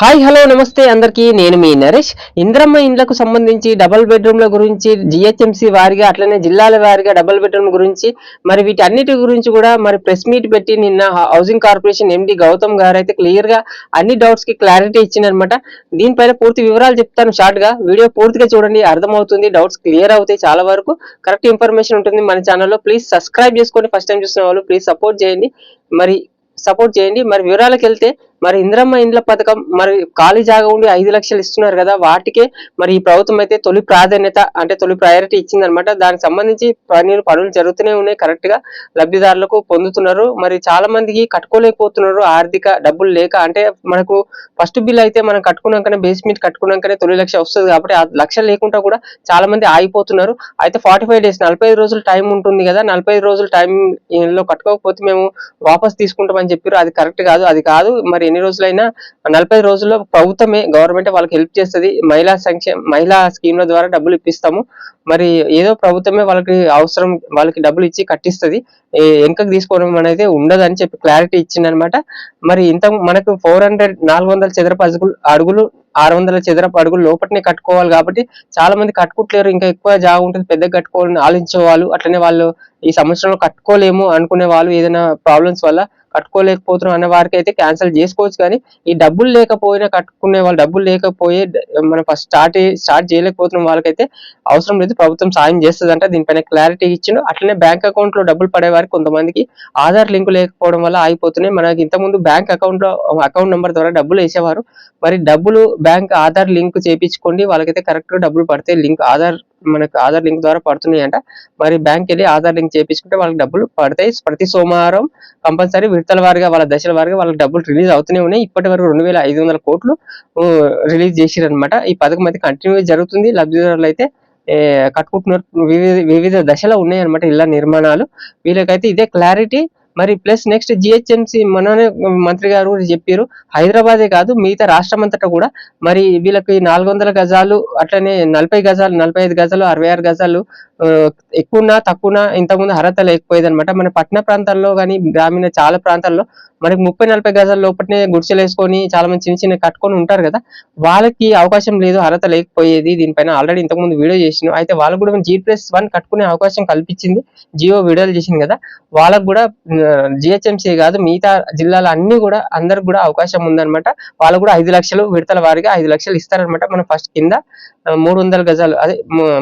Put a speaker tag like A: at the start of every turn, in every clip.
A: Hi hello నమస్తే అందరికీ. నేను మీ నరేష్. ఇంద్రమ్మ ఇండ్లకు సంబంధించి డబుల్ బెడ్రూమ్ల గురించి జిహెచ్ఎంసీ వారిగా అట్లనే జిల్లాల వారిగా డబుల్ బెడ్రూమ్ గురించి మరి వీటన్నిటి గురించి కూడా మరి ప్రెస్ మీట్ పెట్టి నిన్న హౌసింగ్ కార్పొరేషన్ ఎండి గౌతమ్ గారు అయితే క్లియర్గా అన్ని డౌట్స్కి క్లారిటీ ఇచ్చిందనమాట దీనిపైన పూర్తి వివరాలు చెప్తాను షార్ట్గా. వీడియో పూర్తిగా చూడండి అర్థమవుతుంది డౌట్స్ క్లియర్ అవుతాయి చాలా వరకు. కరెక్ట్ ఇన్ఫర్మేషన్ ఉంటుంది మన ఛానల్లో. ప్లీజ్ సబ్స్క్రైబ్ చేసుకోండి ఫస్ట్ టైం చూసిన వాళ్ళు ప్లీజ్ సపోర్ట్ చేయండి. మరి సపోర్ట్ చేయండి. మరి వివరాలకు వెళ్తే మరి ఇంద్రమ్మ ఇండ్ల పథకం మరి ఖాళీ జాగా ఉండి ఐదు లక్షలు ఇస్తున్నారు కదా వాటికే మరి ఈ ప్రభుత్వం అయితే తొలి ప్రాధాన్యత అంటే తొలి ప్రయారిటీ ఇచ్చిందనమాట దానికి సంబంధించి పనులు పనులు జరుగుతూనే ఉన్నాయి కరెక్ట్గా లబ్ధిదారులకు పొందుతున్నారు. మరి చాలా మందికి కట్టుకోలేకపోతున్నారు ఆర్థిక డబ్బులు లేక. అంటే మనకు ఫస్ట్ బిల్ అయితే మనం కట్టుకున్నాకనే బేస్మెంట్ కట్టుకున్నాకనే తొలి లక్ష వస్తుంది కాబట్టి ఆ లక్ష లేకుండా కూడా చాలా మంది ఆగిపోతున్నారు. అయితే ఫార్టీ ఫైవ్ డేస్ నలభై ఐదు రోజులు టైం ఉంటుంది కదా నలభై ఐదు రోజులు టైం లో కట్టుకోకపోతే మేము వాపస్ తీసుకుంటామని చెప్పారు అది కరెక్ట్ కాదు అది కాదు. మరి ఎన్ని రోజులైనా నలభై రోజుల్లో ప్రభుత్వమే గవర్నమెంట్ వాళ్ళకి హెల్ప్ చేస్తుంది. మహిళా సంక్షేమ మహిళా స్కీమ్ల ద్వారా డబ్బులు ఇప్పిస్తాము. మరి ఏదో ప్రభుత్వమే వాళ్ళకి అవసరం వాళ్ళకి డబ్బులు ఇచ్చి కట్టిస్తుంది. వెనకకు తీసుకోవడం అనేది ఉండదని చెప్పి క్లారిటీ ఇచ్చిందనమాట. మరి ఇంత మనకు ఫోర్ హండ్రెడ్ నాలుగు వందల చదరపు అడుగులు అడుగులు ఆరు వందల చదరపు అడుగులు లోపలనే కట్టుకోవాలి కాబట్టి చాలా మంది కట్టుకుంటలేరు. ఇంకా ఎక్కువ జాగా ఉంటుంది పెద్దగా కట్టుకోవాలని ఆలోచించే వాళ్ళు అట్లనే వాళ్ళు ఈ సంవత్సరంలో కట్టుకోలేము అనుకునే వాళ్ళు ఏదైనా ప్రాబ్లమ్స్ వల్ల కట్టుకోలేకపోతున్నాం అనే వారికి అయితే క్యాన్సిల్ చేసుకోవచ్చు. కానీ ఈ డబ్బులు లేకపోయినా కట్టుకునే వాళ్ళు డబ్బులు లేకపోయే మనం ఫస్ట్ స్టార్ట్ స్టార్ట్ చేయలేకపోతున్న వాళ్ళకైతే అవసరం లేదు. ప్రభుత్వం సాయం చేస్తుందంట. దీనిపైన క్లారిటీ ఇచ్చిండు. అట్లనే బ్యాంక్ అకౌంట్లో డబ్బులు పడే వారికి కొంతమందికి ఆధార్ లింక్ లేకపోవడం వల్ల ఆగిపోతున్నాయి. మనకి ఇంతకుముందు బ్యాంక్ అకౌంట్లో అకౌంట్ నెంబర్ ద్వారా డబ్బులు వేసేవారు. మరి డబ్బులు బ్యాంక్ ఆధార్ లింక్ చేపించుకోండి. వాళ్ళకైతే కరెక్ట్గా డబ్బులు పడితే లింక్ ఆధార్ మనకు ఆధార్ లింక్ ద్వారా పడుతున్నాయి అంట మరి బ్యాంక్ వెళ్ళి ఆధార్ లింక్ చేపించుకుంటే వాళ్ళకి డబ్బులు పడతాయి. ప్రతి సోమవారం కంపల్సరీ విడతల వారిగా వాళ్ళ దశల వారిగా వాళ్ళకి డబ్బులు రిలీజ్ అవుతూనే ఉన్నాయి. ఇప్పటి వరకు రెండు వేల ఐదు వందల కోట్లు రిలీజ్ చేసిరు అనమాట ఈ పథకం అయితే కంటిన్యూ జరుగుతుంది. లబ్ధిదారులు అయితే కట్టుకుంటున్నారు. వివిధ వివిధ దశలో ఉన్నాయి అనమాట ఇళ్ళ నిర్మాణాలు. వీళ్ళకైతే ఇదే క్లారిటీ మరి ప్లస్ నెక్స్ట్ జిహెచ్ఎంసి మననే మంత్రి గారు కూడా చెప్పారు హైదరాబాదే కాదు మిగతా రాష్ట్రం అంతటా కూడా. మరి వీళ్ళకి నాలుగు వందల గజాలు అట్లనే నలభై గజాలు నలభై ఐదు గజాలు అరవై ఆరు గజాలు ఎక్కువనా తక్కువనా ఇంతకుముందు అర్హత లేకపోయేది అనమాట మన పట్టణ ప్రాంతాల్లో కానీ గ్రామీణ చాలా ప్రాంతాల్లో మనకి ముప్పై నలభై గజాల లోపలనే గుడిసెలు వేసుకొని చాలా మంది చిన్న చిన్న కట్టుకొని ఉంటారు కదా వాళ్ళకి అవకాశం లేదు అర్హత లేకపోయేది దీనిపైన. ఆల్రెడీ ఇంతకుముందు వీడియో చేసిన అయితే వాళ్ళకు కూడా జీ ప్లస్ వన్ కట్టుకునే అవకాశం కల్పించింది. జియో వీడియోలు చేసింది కదా వాళ్ళకు కూడా జిహెచ్ఎంసీ కాదు మిగతా జిల్లాలు అన్ని కూడా అందరికి కూడా అవకాశం ఉందన్నమాట. వాళ్ళకు కూడా ఐదు లక్షలు విడతల వారిగా ఐదు లక్షలు ఇస్తారనమాట మనం ఫస్ట్ కింద మూడు వందల గజాలు అదే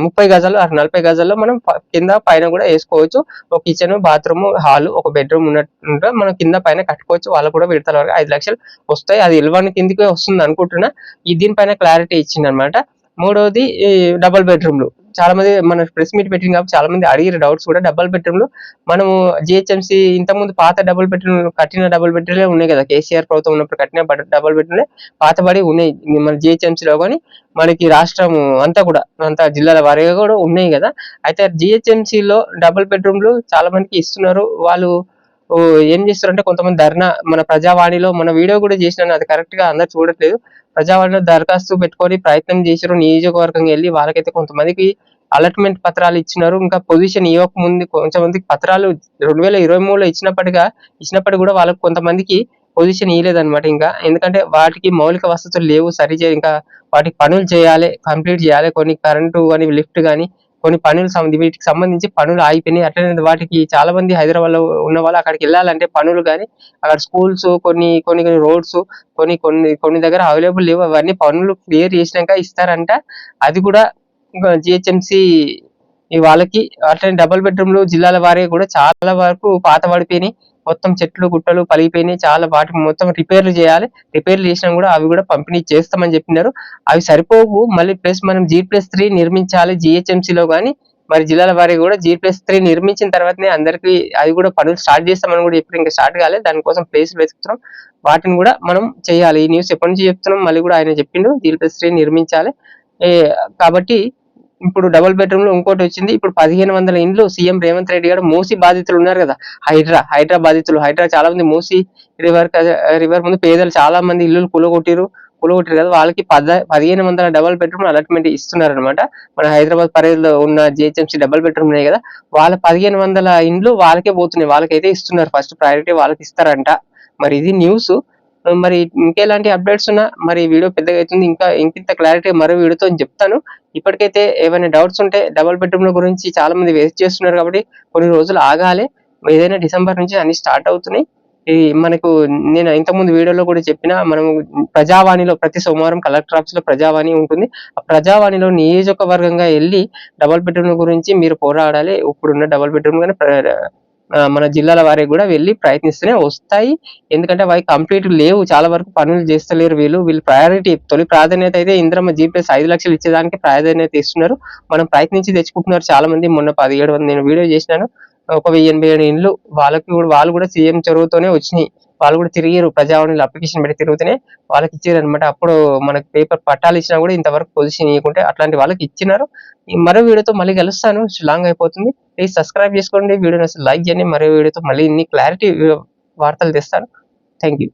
A: ముప్పై గజాలు ఆరు నలభై గజాల్లో మనం కింద పైన కూడా వేసుకోవచ్చు. ఒక కిచెన్ బాత్రూమ్ హాల్ ఒక బెడ్రూమ్ ఉన్నట్టు మనం కింద పైన కట్టుకోవచ్చు. వాళ్ళకు కూడా విడతల వరకు ఐదు లక్షలు వస్తాయి. అది ఇల్వన్ కిందికి వస్తుంది అనుకుంటున్నా. ఈ దీనిపైన క్లారిటీ ఇచ్చింది అనమాట మూడవది డబుల్ బెడ్రూమ్లు చాలా మంది మన ప్రెస్ మీట్ పెట్టింది కాబట్టి చాలా మంది అడిగిన డౌట్స్ కూడా డబుల్ బెడ్రూమ్లు మనము జిహెచ్ఎంసీ ఇంతకుముందు పాత డబుల్ బెడ్రూమ్ కట్టిన డబుల్ బెడ్రూమ్లే ఉన్నాయి కదా. కేసీఆర్ ప్రభుత్వం ఉన్నప్పుడు కట్టిన డబుల్ బెడ్రూమ్లే పాతబడి ఉన్నాయి. మన జిహెచ్ఎంసీలో లో కానీ మనకి రాష్ట్రం అంతా కూడా అంతా జిల్లాల వారీగా కూడా ఉన్నాయి కదా. అయితే జిహెచ్ఎంసీలో లో డబుల్ బెడ్రూమ్లు చాలా మందికి ఇస్తున్నారు. వాళ్ళు ఏం చేస్తారంటే కొంతమంది ధర్నా మన ప్రజావాణిలో మన వీడియో కూడా చేసినాను అది కరెక్ట్గా అందరు చూడట్లేదు. ప్రజావాణిలో దరఖాస్తు పెట్టుకొని ప్రయత్నం చేశారు నియోజకవర్గం వెళ్ళి వాళ్ళకైతే కొంతమందికి అలాట్మెంట్ పత్రాలు ఇచ్చినారు. ఇంకా పొజిషన్ ఇవ్వక ముందు కొంతమందికి పత్రాలు రెండు వేల ఇరవై మూడులో ఇచ్చినప్పటిగా ఇచ్చినప్పటికి కూడా వాళ్ళకి కొంతమందికి పొజిషన్ ఇవ్వలేదన్నమాట ఇంకా. ఎందుకంటే వాటికి మౌలిక వసతులు లేవు సరిచే ఇంకా వాటికి పనులు చేయాలి కంప్లీట్ చేయాలి. కొన్ని కరెంటు కానీ లిఫ్ట్ కానీ కొన్ని పనులు వీటికి సంబంధించి పనులు ఆగిపోయినాయి. అట్లనే వాటికి చాలా మంది హైదరాబాద్లో ఉన్న వాళ్ళు అక్కడికి వెళ్ళాలంటే పనులు కానీ అక్కడ స్కూల్స్ కొన్ని కొన్ని కొన్ని రోడ్స్ కొన్ని కొన్ని కొన్ని దగ్గర అవైలబుల్ లేవు. అవన్నీ పనులు క్లియర్ చేసినాక ఇస్తారంట. అది కూడా జిహెచ్ఎంసి వాళ్ళకి అట్లనే డబుల్ బెడ్రూమ్లు జిల్లాల వారే కూడా చాలా వరకు పాత పడిపోయినాయి. మొత్తం చెట్లు గుట్టలు పలిగిపోయినాయి. చాలా వాటి మొత్తం రిపేర్లు చేయాలి. రిపేర్లు చేసినా కూడా అవి కూడా పంపిణీ చేస్తామని చెప్పినారు. అవి సరిపోవు. మళ్ళీ ప్లస్ మనం జీ ప్లస్ త్రీ నిర్మించాలి జిహెచ్ఎంసీలో లో కానీ మరి జిల్లాల వారికి కూడా జీ ప్లస్ త్రీ నిర్మించిన తర్వాతనే అందరికి అది కూడా పనులు స్టార్ట్ చేస్తామని కూడా ఇప్పుడు ఇంకా స్టార్ట్ కాలేదు. దానికోసం ప్లేస్ వెతుకుతున్నాం. వాటిని కూడా మనం చేయాలి. ఈ న్యూస్ ఎప్పటి నుంచి చెప్తున్నాం? మళ్ళీ కూడా ఆయన చెప్పిండు. జీ ప్లస్ త్రీ నిర్మించాలి. కాబట్టి ఇప్పుడు డబుల్ బెడ్రూమ్లో ఇంకోటి వచ్చింది. ఇప్పుడు పదిహేను వందల ఇండ్లు సీఎం రేవంత్ రెడ్డి గారు మూసి బాధితులు ఉన్నారు కదా. హైడ్రా హైడ్రా బాధితులు. హైడ్రా చాలా మంది మూసి రివర్ రివర్ ముందు పేదలు చాలా మంది ఇల్లు కూలగొట్టిరు కూలగొట్టారు కదా. వాళ్ళకి పద పదిహేను వందల డబల్ బెడ్రూమ్ అలాట్మెంట్ ఇస్తున్నారు అనమాట మన హైదరాబాద్ పరిధిలో ఉన్న జిహెచ్ఎంసీ డబల్ బెడ్రూమ్ ఉన్నాయి కదా. వాళ్ళ పదిహేను వందల ఇండ్లు వాళ్ళకే పోతున్నాయి. వాళ్ళకైతే ఇస్తున్నారు. ఫస్ట్ ప్రయారిటీ వాళ్ళకి ఇస్తారంట. మరి ఇది న్యూస్ మరి ఇంకెలాంటి అప్డేట్స్ ఉన్నా మరి వీడియో పెద్దగా అవుతుంది. ఇంకా ఇంకింత క్లారిటీ మరో వీడియోతో చెప్తాను. ఇప్పటికైతే ఏమైనా డౌట్స్ ఉంటే డబుల్ బెడ్రూమ్ల గురించి చాలా మంది వేస్ట్ చేస్తున్నారు కాబట్టి కొన్ని రోజులు ఆగాలి. ఏదైనా డిసెంబర్ నుంచి అన్ని స్టార్ట్ అవుతున్నాయి. ఇది మనకు నేను ఇంతకుముందు వీడియోలో కూడా చెప్పిన మనం ప్రజావాణిలో ప్రతి సోమవారం కలెక్టర్ ఆఫీస్లో ప్రజావాణి ఉంటుంది. ఆ ప్రజావాణిలో నియోజకవర్గంగా వెళ్ళి డబుల్ బెడ్రూమ్ గురించి మీరు పోరాడాలి. ఇప్పుడున్న డబల్ బెడ్రూమ్ కానీ మన జిల్లాల వారికి కూడా వెళ్ళి ప్రయత్నిస్తూనే వస్తాయి. ఎందుకంటే వారి కంప్లీట్ లేవు. చాలా వరకు పనులు చేస్తలేరు వీళ్ళు. వీళ్ళు ప్రయారిటీ తొలి ప్రాధాన్యత అయితే ఇంద్రమ్మ జీపీఎస్ ఐదు లక్షలు ఇచ్చేదానికి ప్రాధాన్యత ఇస్తున్నారు. మనం ప్రయత్నించి తెచ్చుకుంటున్నారు చాలా మంది మొన్న పదిహేడు వందలు నేను వీడియో చేసినాను. ఒక వెయ్యి ఎనభై ఏడు ఇండ్లు వాళ్ళకి కూడా వాళ్ళు కూడా సీఎం చొరవతోనే వచ్చినాయి. వాళ్ళు కూడా తిరిగారు ప్రజావాణిలో అప్లికేషన్ పెట్టి తిరుగుతూనే వాళ్ళకి ఇచ్చారు అనమాట అప్పుడు మనకి పేపర్ పట్టాలు ఇచ్చినా కూడా ఇంతవరకు పొజిషన్ ఇవ్వకుంటే అట్లాంటి వాళ్ళకి ఇచ్చినారు. మరో వీడియోతో మళ్ళీ కలుస్తాను. లాంగ్ అయిపోతుంది. ప్లీజ్ సబ్స్క్రైబ్ చేసుకోండి. వీడియోని అసలు లైక్ చేయండి. మరో వీడియోతో మళ్ళీ ఇన్ని క్లారిటీ వార్తలు తెస్తాను. Thank you